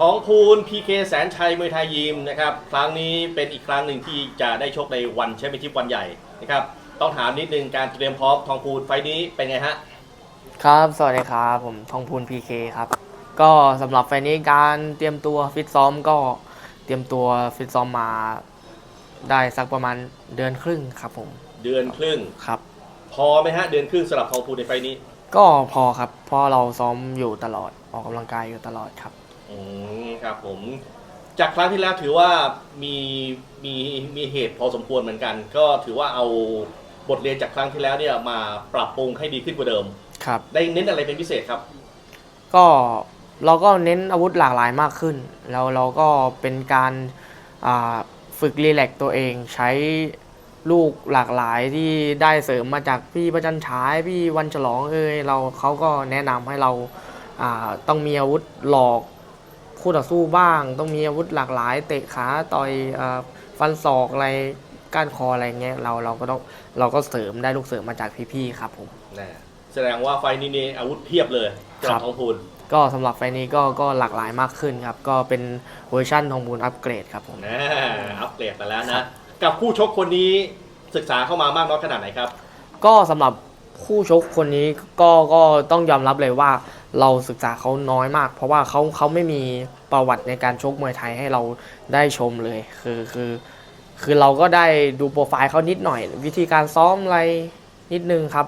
ท้องพูนพีเคแสนชัยมวยไทยยิมนะครับครั้งนี้เป็นอีกครั้งหนึ่งที่จะได้ชกในวันแชมเปี้ยนชิพวันใหญ่นะครับต้องถามนิดนึงการเตรียมพร้อมทองพูนไฟล์นี้เป็นไงฮะครับ สวัสดีครับผมทองพูนพีเคครับ ก็สำหรับไฟล์นี้การเตรียมตัวฟิตซ้อมก็เตรียมตัวฟิตซ้อมมาได้สักประมาณเดือนครึ่งครับผมเดือนครึ่ง ครับ พอไหมฮะเดือนครึ่งสำหรับทองพูนในไฟล์นี้ ก็พอครับเพราะเราซ้อมอยู่ตลอดออกกำลังกายอยู่ตลอดครับ อืมครับผม จากครั้งที่แล้วถือว่ามีมีมีเหตุพอสมควรเหมือนกัน ก็ถือว่าเอาบทเรียนจากครั้งที่แล้วเนี่ยมาปรับปรุงให้ดีขึ้นกว่าเดิม ครับ ได้เน้นอะไรเป็นพิเศษครับ ก็เราก็เน้นอาวุธหลากหลายมากขึ้น แล้วเราก็เป็นการอ่าฝึกรีแลกซ์ตัวเอง ใช้ลูกหลากหลายที่ได้เสริมมาจากพี่ประจันฉายพี่วันฉลองเอ้ยเราเขาก็แนะนำให้เราอ่าต้องมีอาวุธหลอก คู่ต่อสู้บ้าง ต้องมีอาวุธหลากหลาย เตะขาต่อยอาฟันศอกอะไรก้านคออะไรเงี้ยเราเราก็ต้องเราก็เสริมได้ลูกเสริมมาจากพี่ๆครับผมนะแสดงว่าไฟล์นี้นี่อาวุธเพียบเลยสำหครัรับบทองพูนก็สำหรับไฟล์นี้ก็ก็หลากหลายมากขึ้นครับ ก็เป็นเวอร์ชั่นทองบูนอัปเกรดครับผมนะอัปเกรดไปแล้วครันะบกับคู่ชกคนนี้ศึกษาเข้ามามากน้อยขนาดไหนครับ ก็สำหรับคู่ชกคนนี้ก็ก็ต้องยอมรับเลยว่า เราศึกษาเขาน้อยมาก เพราะว่าเขาเขาไม่มีประวัติในการชกมวยไทยให้เราได้ชมเลย คือคือ คือเราก็ได้ดูโปรไฟล์เขานิดหน่อย วิธีการซ้อมอะไรนิดนึงครับ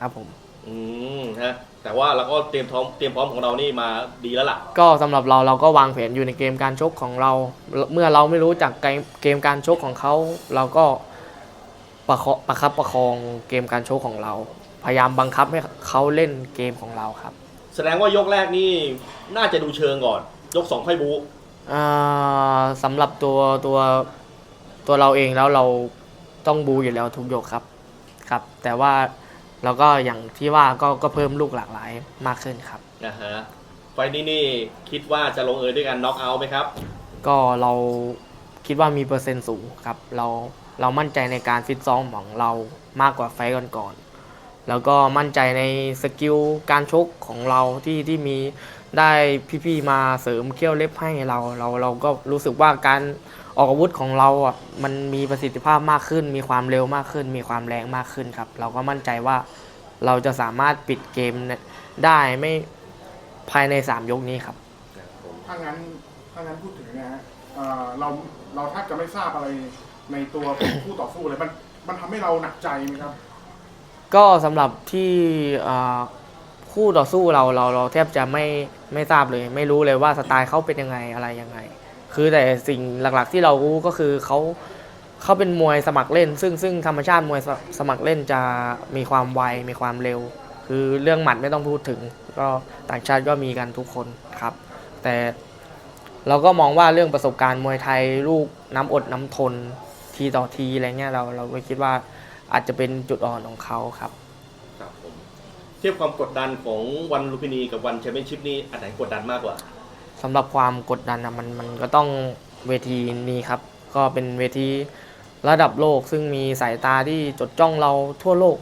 ครับผม อืมฮะแต่ว่าเราก็เตรียมพร้อมเตรียมพร้อมของเรานี่มาดีแล้วล่ะ ก็สำหรับเราเราก็วางแผนอยู่ในเกมการชกของเรา เมื่อเราไม่รู้จักเกมเกมการชกของเขาเราก็ประเคาะประคับประคองเกมการชกของเรา พยายามบังคับให้เขาเล่นเกมของเราครับ แสดงว่ายกแรกนี่น่าจะดูเชิงก่อน ยกสองค่อยบูอ่าสำหรับตัวตัวตัวเราเองแล้วเราต้องบูอยู่แล้วทุกยกครับครับ แต่ว่าเราก็อย่างที่ว่าก็ก็เพิ่มลูกหลากหลายมากขึ้นครับ นะฮะไฟล์นี้นี่คิดว่าจะลงเอยด้วยกันน็อกเอาท์ไหมครับ ก็เราคิดว่ามีเปอร์เซ็นต์สูงครับ เราเรามั่นใจในการฟิตซ้อมของเรามากกว่าไฟต์ก่อนๆ แล้วก็มั่นใจในสกิลการชกของเราที่ที่มีได้พี่ๆมาเสริมเขี้ยวเล็บให้เรา เราเราก็รู้สึกว่าการออกอาวุธของเราอะมันมีประสิทธิภาพมากขึ้น มีความเร็วมากขึ้น มีความแรงมากขึ้นครับ เราก็มั่นใจว่าเราจะสามารถปิดเกมได้ไม่ภายในสามยกนี้ครับ ถ้างั้นถ้างั้นพูดถึงนะฮะเอ่อเราเราแทบจะไม่ทราบอะไรในตัวของคู่ต่อสู้เลยมันมันทำให้เราหนักใจไหมครับ ก็สำหรับที่คู่ต่อสู้เราเราเราแทบจะไม่ไม่ทราบเลย ไม่รู้เลยว่าสไตล์เขาเป็นยังไงอะไรยังไง คือแต่สิ่งหลักๆที่เรารู้ก็คือเขาเขาเป็นมวยสมัครเล่น ซึ่งซึ่งธรรมชาติมวยสสมัครเล่นจะมีความไวมีความเร็ว คือเรื่องหมัดไม่ต้องพูดถึง ก็ต่างชาติก็มีกันทุกคนครับ แต่เราก็มองว่าเรื่องประสบการณ์มวยไทยลูกน้ำอดน้ำทนทีต่อทีอะไรเงี้ยเราเราก็คิดว่า อาจจะเป็นจุดอ่อนของเขาครับ ครับผมเทียบความกดดันของวันลุมพินีกับวันแชมเปี้ยนชิพนี่อันไหนกดดันมากกว่า สำหรับความกดดันนะมันมันก็ต้องเวทีนี้ครับ ก็เป็นเวทีระดับโลกซึ่งมีสายตาที่จดจ้องเราทั่วโลก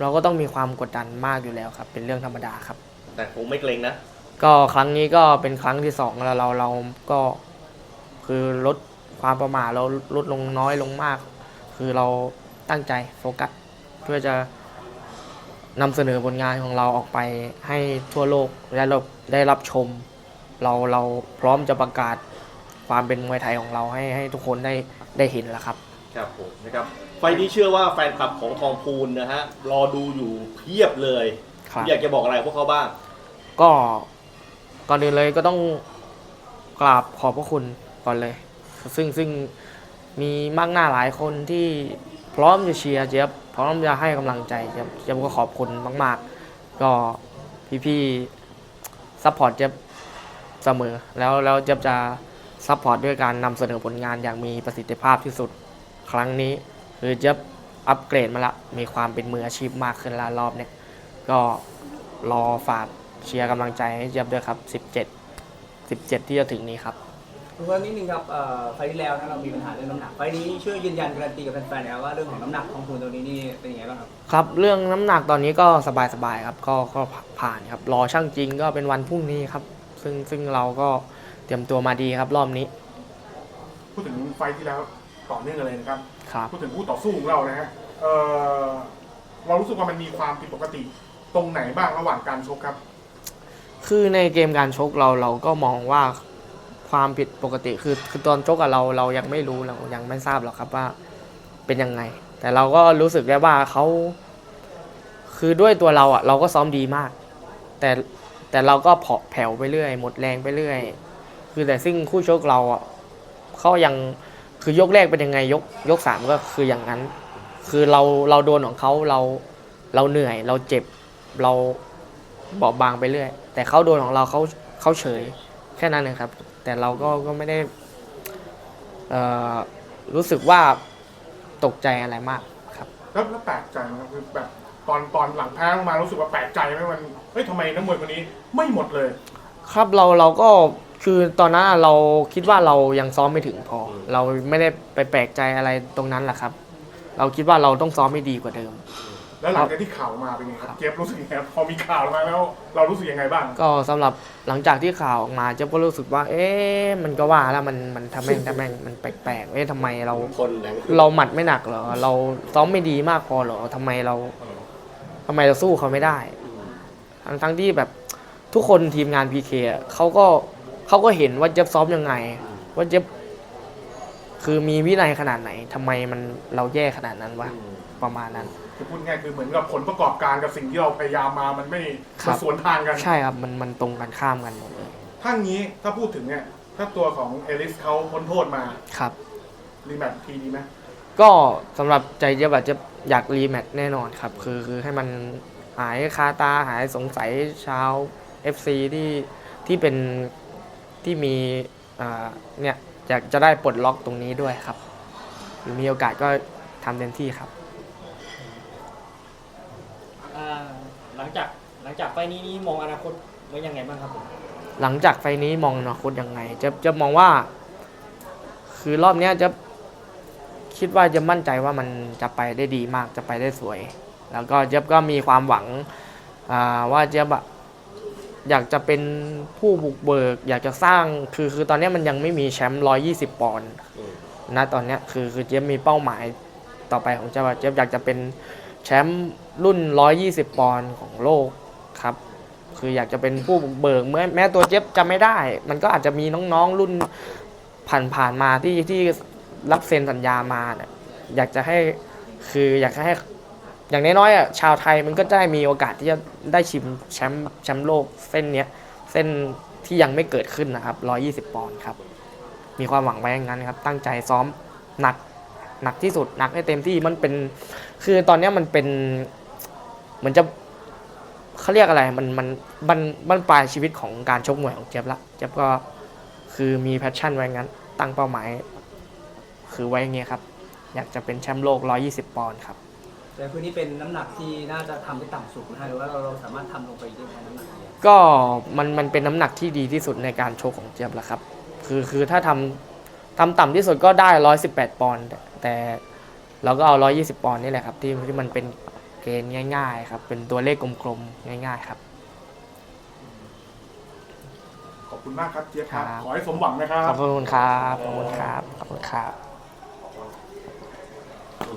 เราก็ต้องมีความกดดันมากอยู่แล้วครับ เป็นเรื่องธรรมดาครับ แต่คงไม่เกรงนะ ก็ครั้งนี้ก็เป็นครั้งที่สองแล้วเราเราก็คือลดความประมาทเราลดลงน้อยลงมาก คือเรา ตั้งใจโฟกัสเพื่อจะนำเสนอผลงานของเราออกไปให้ทั่วโลกได้รับได้รับชม เราเราพร้อมจะประกาศความเป็นมวยไทยของเราให้ให้ทุกคนได้ได้เห็นแล้วครับ ครับผมนะครับไฟล์นี้เชื่อว่าแฟนคลับของทองพูนนะฮะรอดูอยู่เพียบเลยครับ อยากจะบอกอะไรพวกเขาบ้าง ก็ก่อนอื่นเลยก็ต้องกราบขอบพระคุณก่อนเลย ซึ่งซึ่งมีมากหน้าหลายคนที่ พร้อมจะเชียร์เจี๊ยบพร้อมจะให้กำลังใจเจี๊ยบเจี๊ยบก็ขอบคุณมาก ๆ ก็พี่ๆซัพพอร์ตเจี๊ยบเสมอ แล้วแล้วเจี๊ยบจะซัพพอร์ตด้วยการนำเสนอผลงานอย่างมีประสิทธิภาพที่สุดครั้งนี้ คือเจี๊ยบอัปเกรดมาละมีความเป็นมืออาชีพมากขึ้นละรอบเนี้ยก็รอฝากเชียร์กำลังใจให้เจี๊ยบด้วยครับ 17 17 ที่จะถึงนี้ครับ คุณว่านิดนึงครับเอ่อไฟล์ที่แล้วนะเรามีปัญหาเรื่องน้ำหนักไฟล์นี้ช่วยยืนยันการันตีกับแฟนๆนะครับว่าเรื่องของน้ำหนักของคุณตรงนี้นี่เป็นยังไงบ้างครับครับเรื่องน้ำหนักตอนนี้ก็สบายๆครับก็ก็ผ่านครับรอช่างจริงก็เป็นวันพรุ่งนี้ครับ ซึ่งซึ่งเราก็รียมตัวมาดีครับรอบนี้พูดถึงไฟล์ที่แล้วต่อเนื่องกันเลยนะครับ ครับ พูดถึงคู่ต่อสู้ของเรานะฮะเออเรารู้สึกว่ามันมีความผิดปกติ ตรงไหนบ้างระหว่างการชกครับ คือในเกมการชกเราเราก็มองว่า ความผิดปกติคือคือตอนชกกับเราเรายังไม่รู้เรายังไม่ทราบหรอกครับว่าเป็นยังไง แต่เราก็รู้สึกได้ว่าเขาคือด้วยตัวเราอะเราก็ซ้อมดีมาก แต่แต่เราก็เผาะแผ่วไปเรื่อย หมดแรงไปเรื่อย คือแต่ซึ่งคู่ชกเราอะเขายังคือยกแรกเป็นยังไงยกยกสามก็คืออย่างนั้น คือเราเราโดนของเขาเราเราเหนื่อย เราเจ็บเราบอบบางไปเรื่อย แต่เขาโดนของเราเขาเขาเฉยแค่นั้นเองครับ แต่เราก็ก็ไม่ได้เอ่อรู้สึกว่าตกใจอะไรมากครับ แล้วแล้วแปลกใจไหมครับคือแบบตอนตอนหลังแพ้ลงมารู้สึกว่าแปลกใจไหมมันเฮ้ยทำไมนักมวยคนนี้ไม่หมดเลย ครับเราเราก็คือตอนนั้นอะเราคิดว่าเรายังซ้อมไม่ถึงพอ เราไม่ได้ไปแปลกใจอะไรตรงนั้นแหละครับ เราคิดว่าเราต้องซ้อมให้ดีกว่าเดิม แล้วหลังจากที่ข่าวมาเป็นไงครับเจฟรู้สึกยังไงครับพอมีข่าวมาแล้ว เรารู้สึกยังไงบ้าง ก็สำหรับหลังจากที่ข่าวออกมาเจ๊ก็รู้สึกว่า เอ๊ะมันก็ว่าแล้วมันมันทำแม่งทำแม่งมันแปลกๆเอ๊ะทำไมเราคนแรงเราหมัดไม่หนักเหรอเราซ้อมไม่ดีมากพอเหรอทำไมเราทำไมเราสู้เขาไม่ได้ ทั้งทั้งที่แบบทุกคนทีมงาน PK อะเขาก็เขาก็เห็นว่าเจ็บซ้อมยังไง ว่าเจ็บคือมีวินัยขนาดไหนทำไมมันเราแย่ขนาดนั้นวะประมาณนั้น คือพูดง่ายคือเหมือนกับผลประกอบการกับสิ่งที่เราพยายามมามันไม่ครัมันบสวนทางกัน ใช่ครับ มันมันตรงกันข้ามกันหมดเลยถ้างี้ถ้าพูดถึงเนี่ย ถ้าตัวของเอลิสเขาพ้นโทษมา ครับ รีแมตช์ทีดีไหมก็สำหรับใจเจ็บอะเจะอยากรีแมตช์แน่นอนครับ คือคือให้มันหายคาตาหายสงสัยชาว FC ที่ที่เป็นที่มีอ่าเนี่ยอยากจะได้ปลดล็อกตรงนี้ด้วยครับหรือมีโอกาสก็ทำเต็มที่ครับ อ่าหลัง จากหลังจากไฟล์นี้นี่มองอนาคตไว้ยังไงบ้างครับผมหลังจากไฟล์นี้มองอนาคตยังไง จะจะมองว่า คือรอบเนี้ยจะคิดว่าจะมั่นใจว่ามันจะไปได้ดีมากจะไปได้สวย แล้วก็เจ๊ยบก็มีความหวังอ่าว่าเจ๊ยบอะอยากจะเป็นผู้บุกเบิก อยากจะสร้างคือคือตอนเนี้ยมันยังไม่มีแชมป์ร้อยี่สิบปอนด์นะตอนเนี้ยคือคือเจ๊ยบมีเป้าหมายต่อไปของเจ๊ยบอะเจ๊ยบอยากจะเป็นแชมป์ รุ่นร้อยี่สิบปอนด์ของโลกครับ คืออยากจะเป็นผู้บุกเบิกแม้แม้ตัวเจ๊ยบจะไม่ได้ มันก็อาจจะมีน้องๆรุ่นผ่านผ่านๆมาที่ที่รับเซ็นสัญญามาเนี่ยอยากจะให้คืออยากจะให้อย่างน้อยๆอะชาวไทยมันก็ได้มีโอกาสที่จะได้ชิมแชมป์แชมป์โลกเส้นเนี้ยเส้นที่ยังไม่เกิดขึ้นนะครับ 120 ปอนด์ครับ มีความหวังไว้อย่างนั้นครับ ตั้งใจซ้อมหนักหนักที่สุดหนักให้เต็มที่มันเป็น คือตอนนี้มันเป็น เหมือนจะเขาเรียกอะไรมันมันบันบันปลายชีวิตของการชกมวยของเจี๊ยบละเจี๊ยบก็คือมีแพชชั่นไว้งั้น ตั้งเป้าหมาย คือไว้อย่างเงี้ยครับ อยากจะเป็นแชมป์โลก 120 ปอนด์ครับแต่คืนนี้เป็นน้ำหนักที่น่าจะทำได้ต่ำสุดนะฮะหรือว่าเราเราสามารถทำลงไปได้ไหมน้ำหนักนี้ก็มันมันเป็นน้ำหนักที่ดีที่สุดในการโชว์ของเจี๊ยบแล้วครับ คือคือถ้าทำทำต่ำที่สุดก็ได้ 118 ปอนด์แต่แต่เราก็เอา 120 ปอนด์นี่แหละครับที่ที่มันเป็น เกณฑ์ง่าย ๆ ครับ เป็นตัวเลขกลมๆง่าย ๆ ครับ ขอบคุณมากครับเจี๊ยบครับ ครับ ขอให้สมหวังนะครัขบอบคุณครับขอบคุณครับขอบคุณครับ